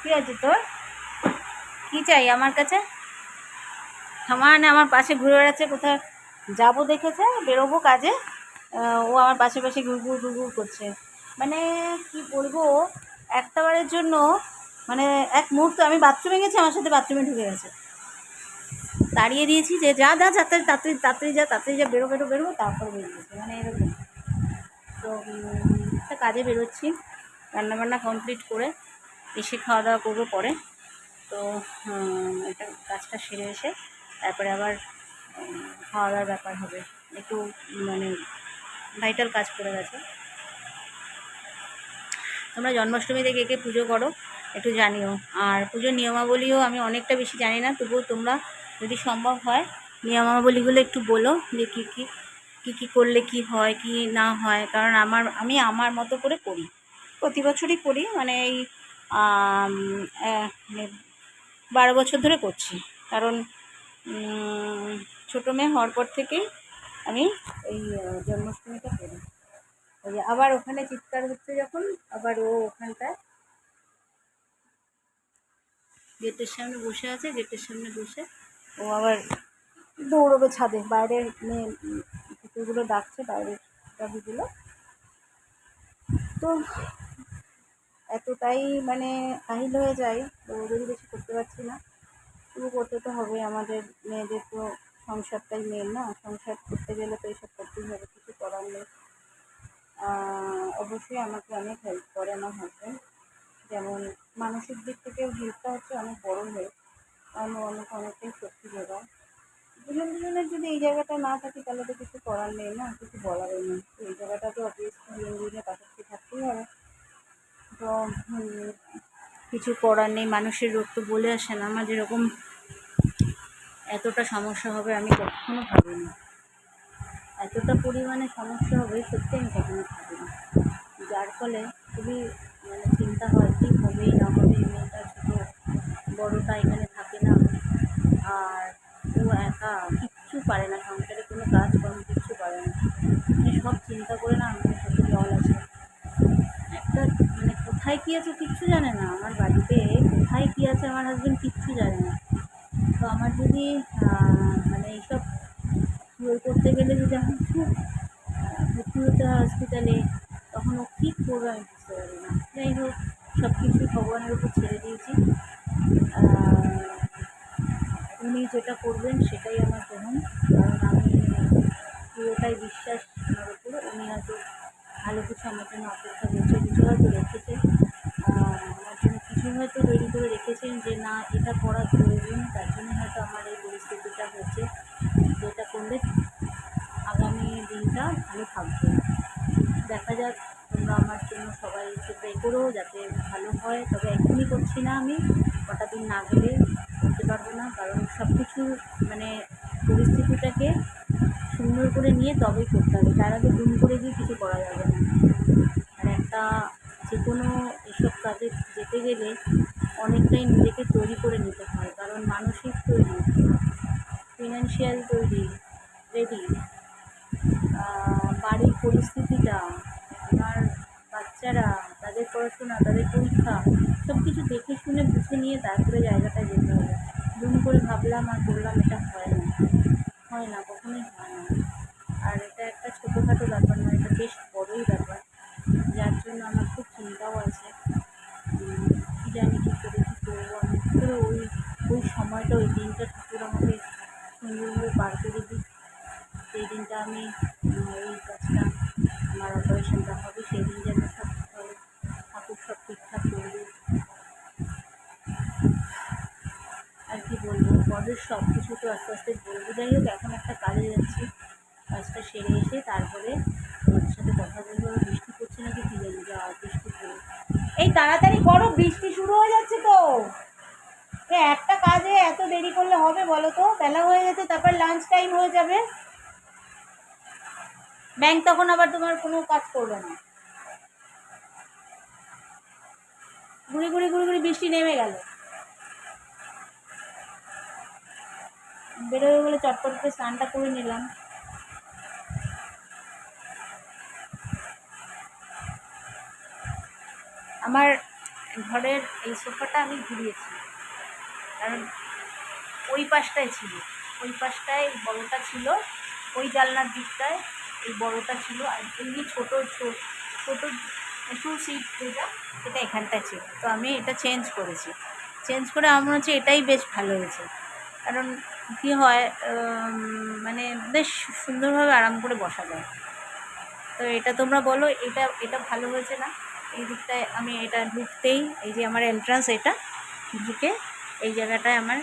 কী আছে তোর? কী চাই আমার কাছে? সমান আমার পাশে ঘুরে বেড়াচ্ছে কোথায়? যাব দেখেছে, বেরোবো কাজে। ও আমার পাশে পাশে ঘুরঘুর ঘুরঘুর করছে। মানে কি বলব একটা বারের জন্য মানে এক মুহূর্ত আমি বাথরুমে গেছি, আমার সাথে বাথরুমে ঢুকে গেছে। তাড়িয়ে দিয়েছি যে, যা যা তাড়াতাড়ি তাড়াতাড়ি তাড়াতাড়ি যা তাড়াতাড়ি যা, বেরো বেরো বেরো, তারপর বেরিয়ে বেরিয়েছে মানে এরকম। তো একটা কাজে বেরোচ্ছি, রান্নাবান্না কমপ্লিট করে। এসে খাওয়া দাওয়া করব পরে। তো এটা কাজটা সেরে এসে তারপরে আবার খাওয়া দাওয়ার ব্যাপার হবে। একটু মানে ভাইটাল কাজ করে গেছে। তোমরা জন্মাষ্টমীতে কে কে পুজো করো, একটু জানিও। আর পুজোর নিয়মাবলীও আমি অনেকটা বেশি জানি না, তবুও তোমরা যদি সম্ভব হয়, নিয়মাবলীগুলো একটু বলো যে কী কী কী কী করলে কি হয়, কি না হয়। কারণ আমার, আমি আমার মতো করে করি। প্রতি বছরই করি মানে এই বারো বছর ধরে করছি। কারণ ছোটো মেয়ে হওয়ার পর থেকেই আমি এই জন্মাষ্টমীটা করি। ওই আবার ওখানে চিৎকার হচ্ছে যখন, আবার ও ওখানটায় গেটের সামনে বসে আছে, গেটের সামনে বসে ও আবার দৌড়বে ছাদে। বাইরের মেয়ে কুকুরগুলো ডাকছে বাইরের গাভিগুলো। তো এতটাই মানে কাহিল হয়ে যায় তো ওদেরই বেশি করতে পারছি না। তবু করতে তো হবে আমাদের মেয়েদের তো সংসারটাই মেন না? সংসার করতে গেলে তো এইসব করতেই হবে, কিছু করার নেই। অবশ্যই আমাকে অনেক হেল্প করে আমার হাজব্যান্ড যেমন মানসিক দিক থেকে হেল্পটা হচ্ছে অনেক বড় হেল্প কারণ অনেক অনেকটাই শক্তি যোগায়। দুজন দুজনের যদি এই জায়গাটা না থাকে, তাহলে তো কিছু করার নেই না? কিছু বলারও নেই। তো এই জায়গাটা তো অবভিয়াসলি দুজন দুজনের পাশাপাশি থাকতেই হবে তো উম, কিছু করার নেই, মানুষের রোগ তো বলে আসে না। আমার যেরকম এতটা সমস্যা হবে আমি কখনো ভাবিনি। এতটা পরিমাণে সমস্যা হবে, সত্যি আমি কখনো ভাবিনি। যার ফলে খুবই মানে চিন্তা হয় কী হবে না হবে মেয়েটা ছোটো, বড়োটা এখানে থাকে না। আর ও একা, কিচ্ছু পারে না। সংসারে কোনো কাজ কর্ম কিচ্ছু পারে না। সব চিন্তা করে না আমাদের সাথে জল আছে একটা মানে কোথায় কী আছে কিচ্ছু জানে না। আমার বাড়িতে কোথায় কী আছে আমার হাজবেন্ড কিচ্ছু জানে না। তো আমার যদি মানে এইসব ইয়ে করতে গেলে যদি আমার খুব ভর্তি হতে হয় হসপিটালে তখন ও কী করবে আমি বুঝতে পারি না। যাই হোক সব কিছু ভগবানের উপর ছেড়ে দিয়েছি। উনি যেটা করবেন সেটাই আমার গ্রহণ। কারণ আমি পুরোটাই বিশ্বাস আমার উপর উনি হয়তো ভালো কিছু আমার জন্য অপেক্ষা করছে, কিছু হয়তো রেখেছে। আমার জন্য কিছু হয়তো তৈরি করে রেখেছেন যে, না, এটা করা প্রয়োজন, তার জন্য হয়তো আমার এই পরিস্থিতিটা হচ্ছে। যেটা করলে আগামী দিনটা ভালো থাকবে। দেখা যাক, তোমরা আমার জন্য সবাই একটু প্রে করো যাতে ভালো হয়। তবে এখনই করছি না আমি। কটা দিন না গেলে করতে পারব না, কারণ সব কিছু মানে পরিস্থিতিটাকে সুন্দর করে নিয়ে তবেই করতে হবে। তার আগে দুম করে দিয়ে কিছু করা যাবে একটা যে কোনো এসব কাজে যেতে গেলে অনেকটাই নিজেকে তৈরি করে নিতে হয়, কারণ মানসিক তৈরি ফিনান্সিয়াল তৈরি রেডি বাড়ির পরিস্থিতিটা আমার বাচ্চারা, তাদের পড়াশোনা, তাদের পরীক্ষা সব কিছু দেখে শুনে বুঝে নিয়ে তারপরে জায়গাটায় যেতে হবে। দুম করে ভাবলাম আর করলাম এটা হয় না। হয় না, কখনোই হয় না। আর এটা একটা ছোটোখাটো ব্যাপার নয়, এটা বেশ বড়োই ব্যাপার যার জন্য আমার খুব চিন্তাও আছে উম, কী জানি কী করে কী করব আমি কী করে ওই ওই সময়টা ওই দিনটা ঠাকুর আমাকে সুন্দরভাবে পার করে দিই সেই দিনটা আমি এই কাজটা, আমার অপারেশনটা হবে, সেই দিন যেন সব ঠাকুর সব ঠিকঠাক করবে। আর কি বলব, পরের সব কিছু তো আস্তে আস্তে বলব। যাই হোক, এখন একটা কাজে যাচ্ছি, কাজটা সেরে এসে তারপরে তোমাদের সাথে কথা বলব। বৃষ্টি পড়ছে নাকি কী জানি, যা বৃষ্টি পড়ে। এই তাড়াতাড়ি করো, বৃষ্টি শুরু হয়ে যাচ্ছে তো। একটা দেরি করলে হবে বলো তো? বেলা হয়ে গেছে, তারপর লাঞ্চ টাইম হয়ে যাবে। ব্যাংক তখন আবার তোমার কোনো কাজ করবে না। ঘুরে ঘুরে ঘুরে ঘুরে বৃষ্টি নেমে গেল। বেরোবে বলে চটপট করে স্নানটা করে নিলাম। আমার ঘরের এই সোফাটা আমি ঘুরিয়েছি। কারণ ওই পাশটায় ছিল। ওই পাশটায় বড়টা ছিল, ওই জানলার দিকটায় এই বড়টা ছিল, আর এমনি ছোটো ছোটো টু সিট যেটা, সেটা এখানটায় ছিল। তো আমি এটা চেঞ্জ করেছি। চেঞ্জ করে আমার হচ্ছে এটাই বেশ ভালো হয়েছে। কারণ কী হয় মানে বেশ সুন্দরভাবে আরাম করে বসা যায়। তো এটা তোমরা বলো, এটা এটা ভালো হয়েছে না? এই দিকটায় আমি এটা ঢুকতেই, এই যে আমার এন্ট্রান্স এটা, ঢুকে এই জায়গাটায় আমার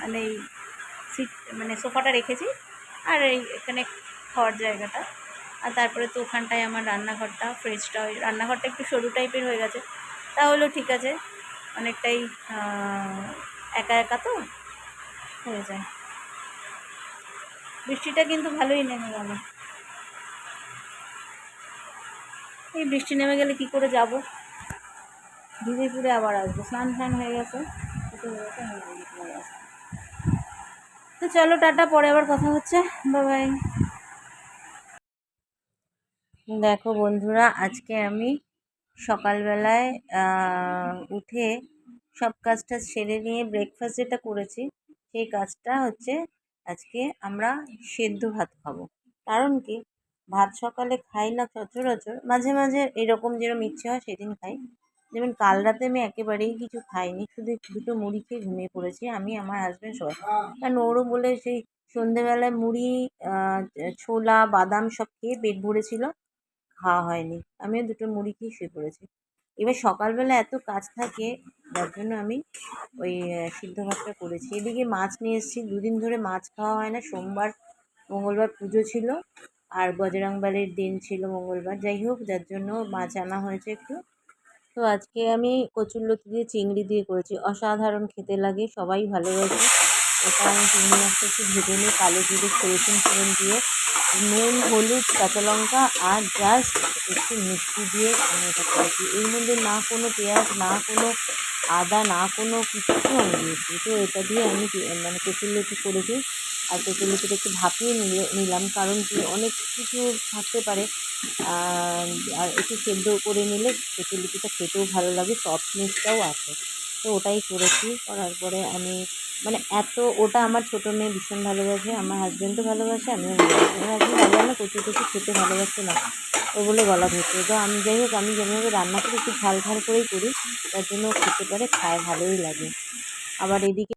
মানে এই সিট মানে সোফাটা রেখেছি, আর এই এখানে খাওয়ার জায়গাটা। আর তারপরে তো ওখানটায় আমার রান্নাঘরটা ফ্রিজটা ওই রান্নাঘরটা একটু সরু টাইপের হয়ে গেছে। তাহলেও ঠিক আছে, অনেকটাই একা একা তো হয়ে যায়। বৃষ্টিটা কিন্তু ভালোই নেমে গেল। এই বৃষ্টি নেমে গেলে কি করে যাব? ভিজে পুড়ে আবার আসব। স্নান টান হয়ে গেছে। তো চলো টাটা, পরে আবার কথা হচ্ছে। বাবাই দেখো বন্ধুরা, আজকে আমি সকালবেলায় উঠে সব কাজটা সেরে নিয়ে ব্রেকফাস্ট যেটা করেছি, সেই কাজটা হচ্ছে আজকে আমরা সেদ্ধ ভাত খাব। কারণ কি? ভাত সকালে খাই না সচরাচর। মাঝে মাঝে এরকম যেরকম ইচ্ছে হয় সেদিন খাই। যেমন কাল রাতে আমি একেবারেই কিছু খাইনি, শুধু দুটো মুড়ি খেয়ে ঘুমিয়ে পড়েছি। আমি, আমার হাজব্যান্ড সবাই। কারণ ওরও বলে সেই সন্ধেবেলায় মুড়ি ছোলা, বাদাম সব খেয়ে পেট ভরেছিল, খাওয়া হয়নি। আমিও দুটো মুড়ি খেয়ে শুয়ে পড়েছি। এবার সকালবেলা এত কাজ থাকে যার জন্য আমি ওই সিদ্ধ ভাতটা করেছি। এদিকে মাছ নিয়ে এসেছি, দুদিন ধরে মাছ খাওয়া হয় না, সোমবার, মঙ্গলবার পুজো ছিল, আর বজরংবলির দিন ছিল মঙ্গলবার। যাই হোক, যার জন্য মাছ আনা হয়েছে একটু। তো আজকে আমি কচুরলতি দিয়ে চিংড়ি দিয়ে করেছি। অসাধারণ খেতে লাগে, সবাই ভালোবাসে। এটা আমি চিংড়ি মাছটা একটু ভেজে নিই কালো জিরে রসুন ফোড়ন দিয়ে নুন, হলুদ, কাঁচা লঙ্কা আর জাস্ট একটু মিষ্টি দিয়ে আমি এটা করেছি। এর মধ্যে না কোনো পেঁয়াজ, না কোনো আদা, না কোনো কিছু আমি দিয়েছি। তো এটা দিয়ে আমি মানে কচুরলতি করেছি। আর কচুরলতিটা একটু ভাপিয়ে নিলাম, কারণ কি অনেক কিছু থাকতে পারে। আর একটু সেদ্ধ করে নিলে কচুরলতিটা খেতেও ভালো লাগে সফটনেসটাও আছে। তো ওটাই করেছি, করার পরে আমি মানে এত, ওটা আমার ছোটো মেয়ে ভীষণ ভালোবাসে, আমার হাজব্যান্ডও ভালোবাসে আমিও ভালোবাসি। আমার হাজব্যান্ড ভালো না, কচু টচু খেতে ভালোবাসে না। ও বলে গলা ধরছে তো আমি, যাই হোক, আমি যেভাবে রান্না করি, একটু ঝাল ঝাল করেই করি, তার জন্য খেতে পারে, খায়, ভালোই লাগে। আবার এদিকে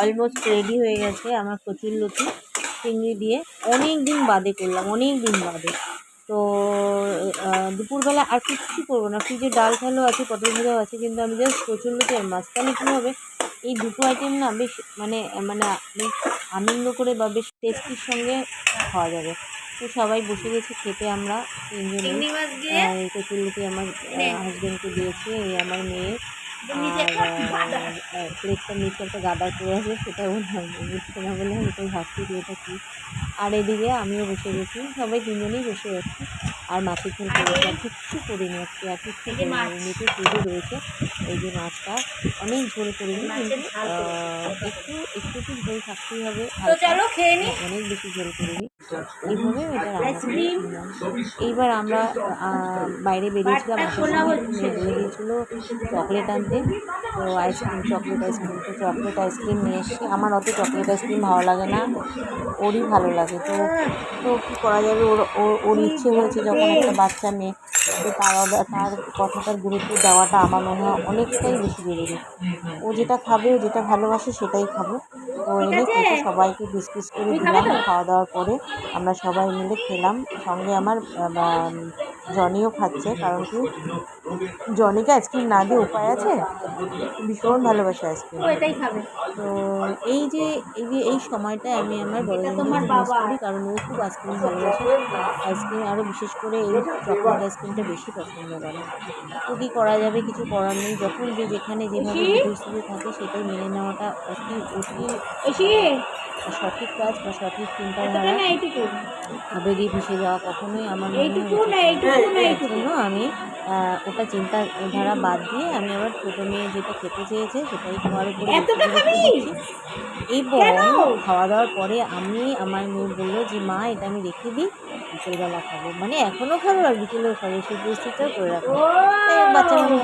অলমোস্ট রেডি হয়ে গেছে আমার কচুর লতি চিংড়ি দিয়ে। অনেক দিন বাদে করলাম অনেক দিন বাদে। তো দুপুরবেলা আর কিচ্ছু করব না। ফ্রিজে ডাল ফালও আছে পটল ভাজাও আছে কিন্তু আমি জাস্ট কচুর লতি আর মাঝখানে কী হবে? এই দুটো আইটেম না বেশ মানে মানে বেশ আনন্দ করে বা বেশ টেস্টির সঙ্গে খাওয়া যাবে। তো সবাই বসে গেছি খেতে আমরা তিনজনে। চিংড়ি মাছ কচুর লতি আমার। হাজব্যান্ডকে দিয়েছি এই আমার মেয়ে। আর একটা প্লেটটা নিচে একটা গাদা করে আছে সেটাও বুঝতে না বলে আমি তাই ভাবছি যে এটা কী আর এদিকে আমিও বসে গেছি সবাই তিনজনেই বসে গেছি আর মাছের ঝোল করেছি আর কিচ্ছু করিনি আজকে আর কিচ্ছু। এমনিতে পুজো রয়েছে এই যে মাছটা। অনেক ঝোল করিনি একটু একটু একটু ঝোল থাকতেই হবে। অনেক বেশি ঝোল করিনি। এইভাবে এটা আইসক্রিম। এইবার আমরা বাইরে বেরিয়েছিলাম দিয়েছিল চকলেট আনতে। তো ice cream chocolate ice cream তো চকলেট আইসক্রিম নিয়ে এসেছি। আমার অত চকলেট আইসক্রিম ভালো লাগে না। ওরই ভালো লাগে। তো তো কী করা যাবে? ওর ওর- ওর ইচ্ছে হয়েছে যখন একটা বাচ্চা মেয়ে তো তার তার কথাটার গুরুত্ব দেওয়াটা আমার মনে হয় অনেকটাই বেশি জরুরি। গেছে ও যেটা খাবে ও যেটা ভালোবাসে সেটাই খাবে। তো এনে কেটে সবাইকে পিস পিস করে দিলাম খাওয়া দাওয়ার পরে আমরা সবাই মিলে খেলাম। সঙ্গে আমার জনিও খাচ্ছে কারণ কি জনিকে আইসক্রিম না দিয়ে উপায় আছে? ভীষণ ভালোবাসে আইসক্রিম। ও এটাই খাবে। তো এই যে এই যে এই সময়টায় আমি আমার বড় তোমার করি কারণ ও খুব আইসক্রিম ভালোবাসে। আইসক্রিম আরও বিশেষ করে এই চকলেট আইসক্রিমটা বেশি পছন্দ করে। তো কী করা যাবে কিছু করার নেই। যখন যে যেখানে যেভাবে পরিস্থিতি থাকে সেটাই মেনে নেওয়াটা অতি অতি সঠিক কাজ বা সঠিক চিন্তাধারা আবেগে ভেসে যাওয়া কখনোই আমার মনে হয় আমি আহ, ওটা চিন্তাধারা বাদ দিয়ে আমি আবার ছোটো মেয়ে যেটা খেতে চেয়েছে সেটাই খাওয়ার উপরে। এবং খাওয়া দাওয়ার পরে আমি আমার মেয়ে বলল যে মা এটা আমি রেখে দিই বিকেলবেলা খাব। মানে এখনও খাব আর বিকেলেও খাব সেই পরিস্থিতিটাও করে রাখব বাচ্চা মানুষ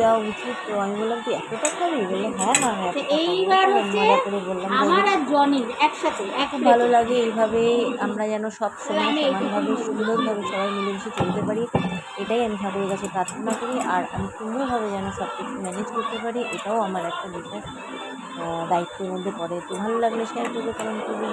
দেওয়া উচিত। তো আমি বললাম তুই এতটা খাবি বলল হ্যাঁ হ্যাঁ হ্যাঁ তো এইবার হচ্ছে মজা করে বললাম আমার আর জনির একসাথে এক ভালো লাগে এইভাবে আমরা যেন সব সময় সমানভাবে সুন্দরভাবে সবাই মিলেমিশে চলতে পারি। এটাই আমি ঠাকুরের কাছে প্রার্থনা করি আর আমি সুন্দরভাবে যেন সব কিছু ম্যানেজ করতে পারি, এটাও আমার একটা বিশেষ দায়িত্বের মধ্যে পড়ে। তো ভালো লাগলে শেয়ার করবে কমেন্ট করবে।